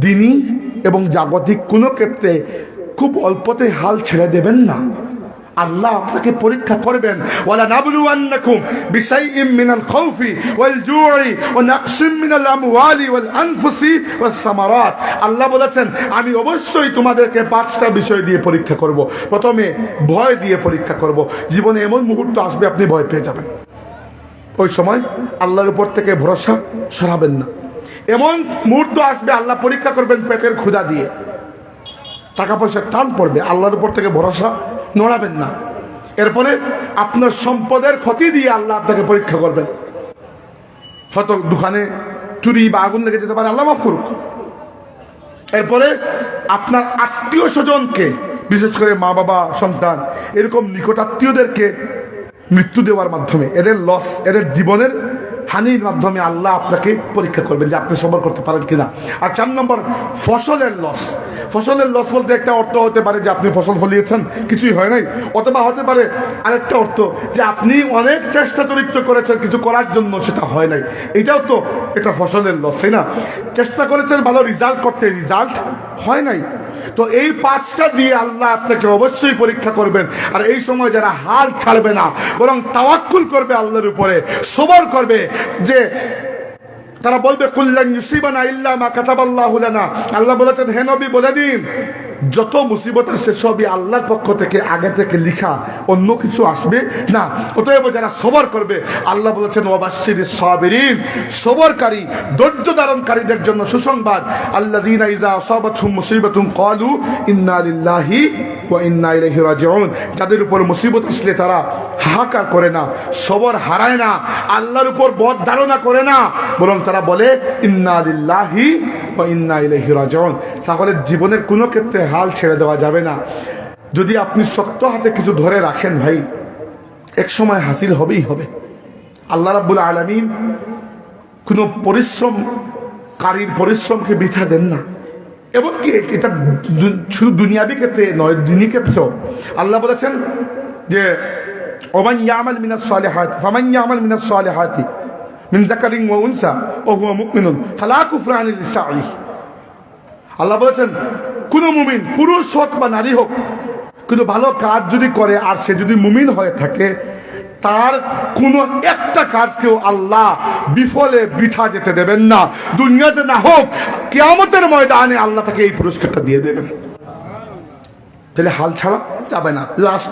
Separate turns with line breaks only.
দিনই এবং জাগতিক কোনো ক্ষেত্রে খুব অল্পতে হাল ছেড়ে দেবেন না। আল্লাহ আপনাকে পরীক্ষা করবেন। ওয়ালা নাবলুয়ান্নাকুম বিশাইইম মিনাল খাউফি ওয়াল জু'i ওয়া নাকসিম মিনাল আমওয়ালি ওয়াল আনফুসি ওয়াস সামারাত। আল্লাহ বলেছেন, আমি অবশ্যই তোমাদেরকে পাঁচটা বিষয় দিয়ে পরীক্ষা করব। প্রথমে ভয় দিয়ে পরীক্ষা করব। জীবনে এমন মুহূর্ত আসবে, আপনি ভয় পেয়ে যাবেন। ওই সময় আল্লাহর উপর থেকে ভরসা সরাবেন না। এমন মুহূর্ত আসবে, আল্লাহ পরীক্ষা করবেন পেটের ক্ষুদা দিয়ে। টাকা পয়সার টান পড়বে, আল্লাহর উপর থেকে ভরসা নড়াবেন না। এরপরে আপনার সম্পদের ক্ষতি দিয়ে আল্লাহ আপনাকে পরীক্ষা করবেন। হয়তো দোকানে চুরি বা আগুন লেগে যেতে পারে, আল্লাহ মাফ করুক। এরপরে আপনার আত্মীয় স্বজনকে, বিশেষ করে মা বাবা, সন্তান, এরকম নিকটাত্মীয়দেরকে মৃত্যু দেওয়ার মাধ্যমে, এদের লস এদের জীবনের হানির মাধ্যমে আল্লাহ আপনাকে পরীক্ষা করবেন যে আপনি সবর করতে পারেন কিনা। আর চার নম্বর, ফসলের লস ফসলের লস বলতে একটা অর্থ হতে পারে যে আপনি ফসল ফলিয়েছেন, কিছুই হয় নাই। অথবা হতে পারে আরেকটা অর্থ যে আপনি অনেক চেষ্টা চরিত্র করেছেন, কিছু করার জন্য সেটা হয় নাই। এটাও তো, এটা ফসলের লস তাই না? চেষ্টা করেছেন ভালো রেজাল্ট করতে রেজাল্ট হয় নাই। তো এই পাঁচটা দিয়ে আল্লাহ আপনাকে অবশ্যই পরীক্ষা করবেন। আর এই সময় যারা হার ছাড়বে না, বরং তাওয়াক্কুল করবে আল্লাহর উপরে, সবর করবে, যে তারা বলবে, কুল্লান ইউসিবানা ইল্লা মা কাতাবাল্লাহু লানা। আল্লাহ বলেছেন, হে নবী, বলে দিন। যত মুসিবত আছে সবই আল্লাহর পক্ষ থেকে, আগে থেকে লিখা, অন্য কিছু আসবে না। অতএব যারা সবর করবে, আল্লাহ বলেছেন ওয়াবাশশির সাবিরিন সবরকারী, ধৈর্য ধারণকারীদের জন্য সুসংবাদ। আল্লাযীনা ইযা আসাবাতহুম মুসিবাতুন ক্বালু ইন্না লিল্লাহি ওয়া ইন্না যাদের উপর মুসিবত আসলে তারা হাহাকার করে না, সবর হারায় না, আল্লাহর উপর বদ ধারণা করে না। বরং তারা বলে, ইন্না তাহলে জীবনের কোনো ক্ষেত্রে হাল ছেড়ে দেওয়া যাবে না। যদি আপনি শক্ত হাতে কিছু ধরে রাখেন ভাই, এক সময় হাসিল হবেই হবে। আল্লাহ রাব্বুল আলামিন কোনো পরিশ্রম কারীর পরিশ্রমকে বৃথা দেন না। এমনকি এটা শুধু দুনিয়াবি ক্ষেত্রে নয়, দিনী ক্ষেত্রেও। আল্লাহ বলেছেন যে, ওমান ইয়ামাল মিনাস সালিহাতি ইয়ামাল মিনাস সালিহাতি মিন যাকারিন ওয়া উনসা ওয়া হুয়া মুমিনুন ফালা কুফরান লিসাইহি আল্লাহ বলেছেন, কোন মুমিন পুরুষ হোক বা নারী হোক কিন্তু ভালো কাজ যদি করে আর সে যদি মুমিন হয়ে থাকে, তার কোনো একটা কাজকেও আল্লাহ বিফলে বৃথা যেতে দেবেন না। দুনিয়াতে না হোক, কেয়ামতের ময়দানে আল্লাহ তাকে এই পুরস্কারটা দিয়ে দেবেন। তাহলে হাল ছাড়া যাবে না। লাস্ট